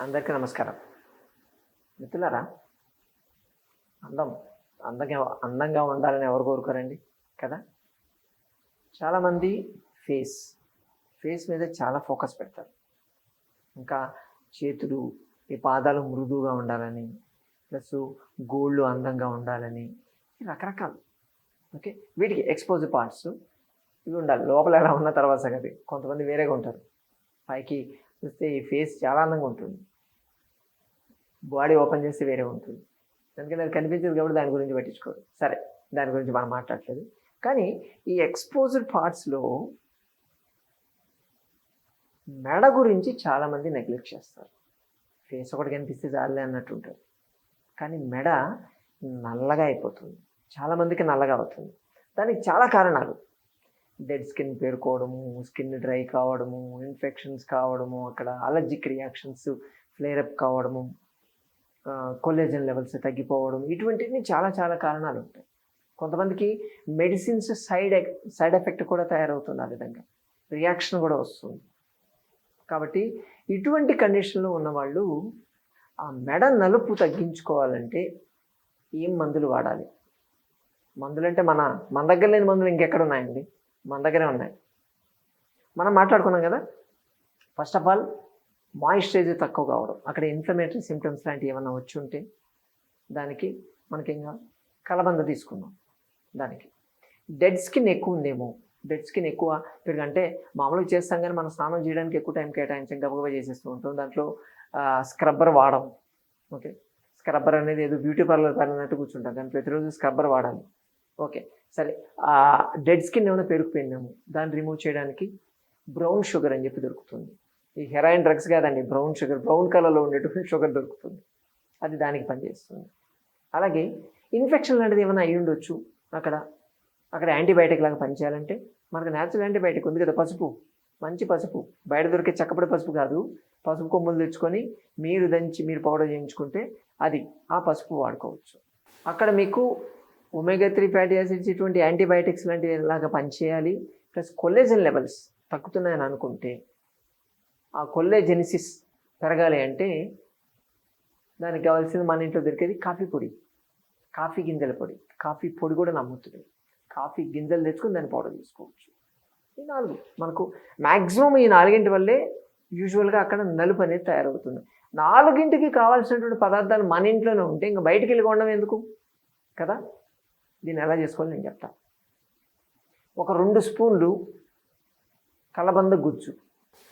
అందరికీ నమస్కారం. మిత్రులారా అందం అందంగా అందంగా ఉండాలని ఎవరు కోరుకోరండి? కదా? చాలామంది ఫేస్ ఫేస్ మీద చాలా ఫోకస్ పెడతారు. ఇంకా చేతులు ఈ పాదాలు మృదువుగా ఉండాలని ప్లస్ గోళ్ళు అందంగా ఉండాలని రకరకాలు. ఓకే? వీటికి ఎక్స్పోజ్ పార్ట్స్ ఇవి ఉండాలి. లోపల ఎలా ఉన్న తర్వాత సంగతి. కొంతమంది వేరేగా ఉంటారు. పైకి చూస్తే ఈ ఫేస్ చాలా అందంగా ఉంటుంది. బాడీ ఓపెన్ చేస్తే వేరే ఉంటుంది. అందుకని అది కనిపించదు కాబట్టి దాని గురించి పట్టించుకోరు. సరే దాని గురించి మనం మాట్లాడలేదు. కానీ ఈ ఎక్స్పోజ్డ్ పార్ట్స్లో మెడ గురించి చాలామంది నెగ్లెక్ట్ చేస్తారు. ఫేస్ ఒకటి కనిపిస్తే చాలే అన్నట్టు ఉంటారు. కానీ మెడ నల్లగా అయిపోతుంది. చాలామందికి నల్లగా అవుతుంది. దానికి చాలా కారణాలు. డెడ్ స్కిన్ పేరుకోవడము స్కిన్ డ్రై కావడము ఇన్ఫెక్షన్స్ కావడము అక్కడ అలర్జిక్ రియాక్షన్స్ ఫ్లేరప్ కావడము కొలేజన్ లెవెల్స్ తగ్గిపోవడం ఇటువంటివి చాలా చాలా కారణాలు ఉంటాయి. కొంతమందికి మెడిసిన్స్ సైడ్ సైడ్ ఎఫెక్ట్ కూడా తయారవుతుంది ఆ విధంగా. రియాక్షన్ కూడా వస్తుంది. కాబట్టి ఇటువంటి కండిషన్లో ఉన్నవాళ్ళు ఆ మెడ నలుపు తగ్గించుకోవాలంటే ఏం మందులు వాడాలి? మందులు అంటే మన మన దగ్గర లేని మందులు ఇంకెక్కడ ఉన్నాయండి? మన దగ్గరే ఉన్నాయి. మనం మాట్లాడుకున్నాం కదా? ఫస్ట్ ఆఫ్ ఆల్ మాయిశ్చరైజర్ తక్కువ కావడం. అక్కడ ఇన్ఫ్లమేటరీ సిమ్టమ్స్ లాంటివి ఏమైనా వచ్చి ఉంటే దానికి మనకి ఇంకా కలబంద తీసుకుందాం దానికి. డెడ్ స్కిన్ ఎక్కువ ఉందేమో. డెడ్ స్కిన్ ఎక్కువ పెరుగంటే మామూలుగా చేస్తాం కానీ మనం స్నానం చేయడానికి ఎక్కువ టైం కేటాయించాం గబగబా చేసేస్తూ ఉంటాం. దాంట్లో స్క్రబ్బర్ వాడడం ఓకే స్క్రబ్బర్ అనేది ఏదో బ్యూటీ పార్లర్ పడినట్టు కూర్చుంటాం. కానీ ప్రతిరోజు స్క్రబ్బర్ వాడాలి. ఓకే సరే ఆ డెడ్ స్కిన్ ఏమైనా పెరిగిపోయిందేమో దాన్ని రిమూవ్ చేయడానికి బ్రౌన్ షుగర్ అని చెప్పి దొరుకుతుంది. ఈ హెరాయిన్ డ్రగ్స్ కాదండి బ్రౌన్ షుగర్ బ్రౌన్ కలర్లో ఉండేటువంటి షుగర్ దొరుకుతుంది. అది దానికి పనిచేస్తుంది. అలాగే ఇన్ఫెక్షన్ లాంటిది ఏమైనా అయ్యి ఉండొచ్చు అక్కడ. అక్కడ యాంటీబయాటిక్ లాగా పనిచేయాలంటే మనకు న్యాచురల్ యాంటీబయాటిక్ ఉంది కదా పసుపు. మంచి పసుపు. బయట దొరికే చక్కపడి పసుపు కాదు. పసుపు కొమ్ములు తెచ్చుకొని మీరు దంచి మీరు పౌడర్ చేయించుకుంటే అది ఆ పసుపు వాడుకోవచ్చు. అక్కడ మీకు ఒమేగా త్రీ ఫ్యాటీ యాసిడ్స్ ఇటువంటి యాంటీబయాటిక్స్ లాంటివి లాగా పనిచేయాలి? ప్లస్ కొల్లేజన్ లెవెల్స్ తగ్గుతున్నాయని అనుకుంటే ఆ కొల్లేజెనిసిస్ పెరగాలి అంటే దానికి కావాల్సింది మన ఇంట్లో దొరికేది కాఫీ పొడి కాఫీ గింజల పొడి. కాఫీ పొడి కూడా నమ్ముతుంది. కాఫీ గింజలు తెచ్చుకొని దాన్ని పౌడర్ చేసుకోవచ్చు. ఈ నాలుగు మనకు మ్యాక్సిమం ఈ నాలుగింటి వల్లే యూజువల్గా అక్కడ నలుపు అనేది తయారవుతుంది. నాలుగింటికి కావాల్సినటువంటి పదార్థాలు మన ఇంట్లోనే ఉంటే ఇంకా బయటికి వెళ్ళి కొనడం ఎందుకు? కదా? దీన్ని ఎలా చేసుకోవాలి నేను చెప్తా. ఒక రెండు స్పూన్లు కలబంద గుజ్జు.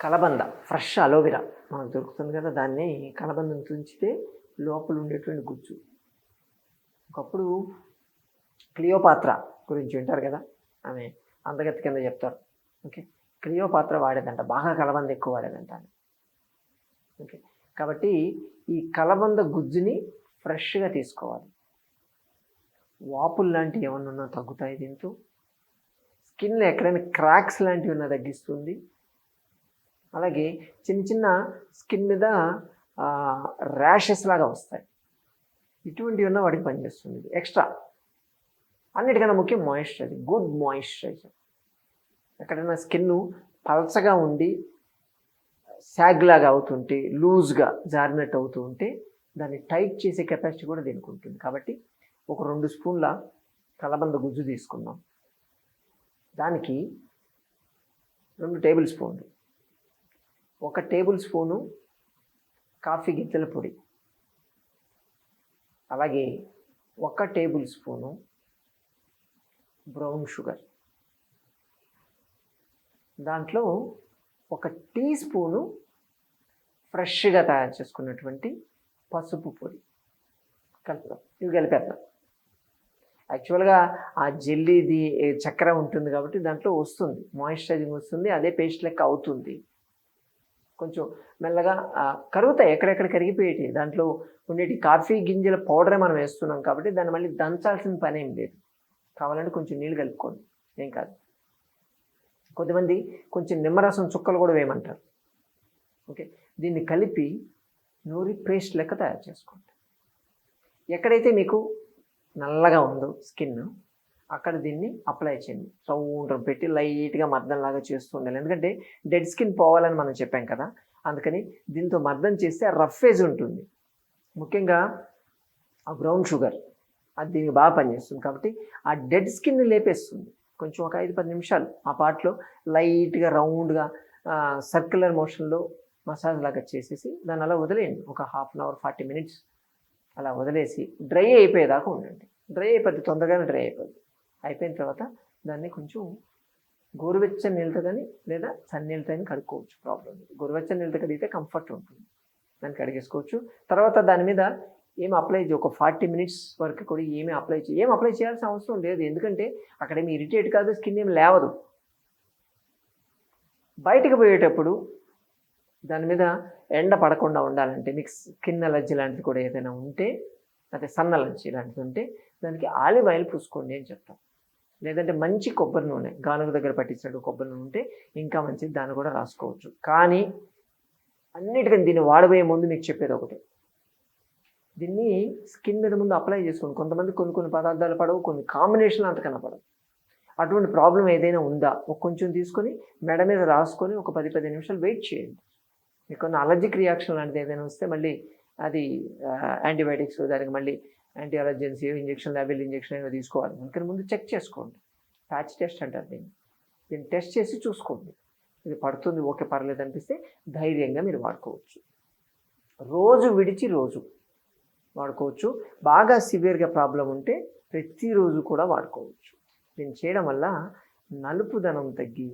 కలబంద ఫ్రెష్ అలోవెరా మనకు దొరుకుతుంది కదా దాన్ని కలబందను తుంచితే లోపల ఉండేటువంటి గుజ్జు. ఒకప్పుడు క్లియోపాత్ర గురించి వింటారు కదా ఆమె అందగతి కింద చెప్తారు. ఓకే? క్లియోపాత్ర వాడేదంట బాగా కలబంద ఎక్కువ వాడేదంట ఓకే? కాబట్టి ఈ కలబంద గుజ్జుని ఫ్రెష్గా తీసుకోవాలి. వాపులు లాంటివి ఏమన్నా ఉన్నా తగ్గుతాయి దీంతో స్కిన్లో ఎక్కడైనా క్రాక్స్ లాంటివి ఉన్నా తగ్గిస్తుంది. అలాగే చిన్న చిన్న స్కిన్ మీద ర్యాషెస్ లాగా వస్తాయి. ఇటువంటివి ఉన్న వాడికి పనిచేస్తుంది. ఎక్స్ట్రా. అన్నిటికన్నా ముఖ్యం మాయిశ్చరైజర్. Good moisturiser. ఎక్కడైనా స్కిన్ పలచగా ఉండి శాగ్ లాగా అవుతుంటే లూజ్గా జారినట్టు అవుతూ ఉంటే దాన్ని టైట్ చేసే కెపాసిటీ కూడా దీనికి ఉంటుంది. కాబట్టి ఒక రెండు స్పూన్ల కలబంద గుజ్జు తీసుకుందాం. దానికి రెండు టేబుల్ స్పూన్లు. ఒక టేబుల్ స్పూను కాఫీ గింజల పొడి. అలాగే ఒక టేబుల్ స్పూను బ్రౌన్ షుగర్. దాంట్లో ఒక టీ స్పూను ఫ్రెష్గా తయారు చేసుకున్నటువంటి పసుపు పొడి. కలుపుదాం. ఇవి కలిపేద్దాం. యాక్చువల్గా ఆ జెల్లీది చక్కెర ఉంటుంది కాబట్టి దాంట్లో వస్తుంది మాయిశ్చరైజింగ్ వస్తుంది అదే పేస్ట్ లెక్క అవుతుంది. కొంచెం మెల్లగా కరుగుతాయి ఎక్కడెక్కడ కరిగిపోయేటి దాంట్లో ఉండేటి కాఫీ గింజల పౌడరే మనం వేస్తున్నాం కాబట్టి దాన్ని మళ్ళీ దంచాల్సిన పని ఏం లేదు. కావాలంటే కొంచెం నీళ్ళు కలుపుకోండి ఏం కాదు. కొంతమంది కొంచెం నిమ్మరసం చుక్కలు కూడా వేయమంటారు. ఓకే? దీన్ని కలిపి నూరి పేస్ట్ లెక్క తయారు చేసుకోండి. ఎక్కడైతే మీకు నల్లగా ఉందో స్కిన్. అక్కడ దీన్ని అప్లై చేయండి. సౌండ్ పెట్టి లైట్గా మర్దంలాగా చేస్తూ ఉండాలి. ఎందుకంటే డెడ్ స్కిన్ పోవాలని మనం చెప్పాం కదా. అందుకని దీంతో మర్దం చేస్తే రఫ్ ఉంటుంది. ముఖ్యంగా ఆ బ్రౌన్ షుగర్ అది దీనికి బాగా పనిచేస్తుంది కాబట్టి ఆ డెడ్ స్కిన్ని లేపేస్తుంది. కొంచెం ఒక ఐదు పది నిమిషాలు ఆ పార్ట్లో లైట్గా రౌండ్గా సర్క్యులర్ మోషన్లో మసాజ్ లాగా చేసేసి దాని అలా వదిలేయండి. ఒక half an hour forty minutes అలా వదిలేసి డ్రై అయిపోయేదాకా ఉండండి. డ్రై అయిపోద్ది తొందరగానే డ్రై అయిపోద్ది. అయిపోయిన తర్వాత దాన్ని కొంచెం గోరువెచ్చని నీళ్ళతో కానీ లేదా చన్నీళ్ళతో కానీ కడుక్కోవచ్చు ప్రాబ్లం లేదు. గోరువెచ్చని నీళ్ళతో కడిగితే కంఫర్ట్ ఉంటుంది. దాన్ని కడిగేసుకోవచ్చు. తర్వాత దాని మీద ఏం అప్లై చేయ ఒక ఫార్టీ మినిట్స్ వరకు కూడా ఏమి అప్లై చేయ ఏం అప్లై చేయాల్సిన అవసరం లేదు. ఎందుకంటే అక్కడ ఏమి ఇరిటేట్ కాదు స్కిన్ ఏమి లేవదు. బయటకు పోయేటప్పుడు దాని మీద ఎండ పడకుండా ఉండాలంటే మీకు స్కిన్ అలర్జీ లాంటిది కూడా ఏదైనా ఉంటే అదే సన్ అలర్జీ లాంటిది ఉంటే దానికి ఆలివ్ ఆయిల్ పూసుకోండి అని చెప్తాం. లేదంటే మంచి కొబ్బరి నూనె గానుగ దగ్గర పట్టించినట్టు కొబ్బరి నూనె ఉంటే ఇంకా మంచిది దాన్ని కూడా రాసుకోవచ్చు. కానీ అన్నిటికని దీన్ని వాడబోయే ముందు మీకు చెప్పేది ఒకటి. దీన్ని స్కిన్ మీద ముందు అప్లై చేసుకోండి. కొంతమంది కొన్ని కొన్ని పదార్థాలు పడవు కొన్ని కాంబినేషన్లు అంత కనపడవు అటువంటి ప్రాబ్లం ఏదైనా ఉందా? ఒక కొంచెం తీసుకొని మెడ మీద రాసుకొని ఒక పది పది నిమిషాలు వెయిట్ చేయండి. కొన్ని అలర్జిక్ రియాక్షన్ లాంటిది ఏదైనా వస్తే మళ్ళీ అది యాంటీబయాటిక్స్ దానికి మళ్ళీ యాంటీ అలర్జెన్సీ ఇంజక్షన్ లెవెల్ ఇంజక్షన్ ఏమైనా తీసుకోవాలి. అందుకని ముందు చెక్ చేసుకోండి. ప్యాచ్ టెస్ట్ అంటారు దీన్ని. దీన్ని టెస్ట్ చేసి చూసుకోండి. ఇది పడుతుంది ఓకే పర్లేదు అనిపిస్తే ధైర్యంగా మీరు వాడుకోవచ్చు. రోజు విడిచి రోజు వాడుకోవచ్చు. బాగా సివియర్గా ప్రాబ్లం ఉంటే ప్రతిరోజు కూడా వాడుకోవచ్చు. దీన్ని చేయడం వల్ల నలుపుదనం తగ్గి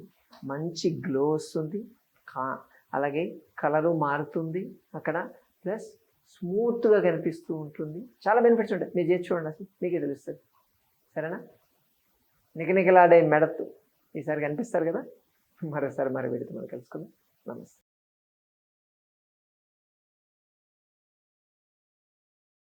మంచి గ్లో వస్తుంది కా అలాగే కలరు మారుతుంది. అక్కడ ప్లస్ స్మూత్గా కనిపిస్తూ ఉంటుంది. చాలా బెనిఫిట్స్ ఉంటాయి. మీరు చేసి చూడండి అసలు. మీకే తెలుస్తుంది. సరేనా? నికనికలాడే మెడతు ఈసారి కనిపిస్తారు కదా? మరోసారి మరి వీడితో మనం కలుసుకుందాం. నమస్తే.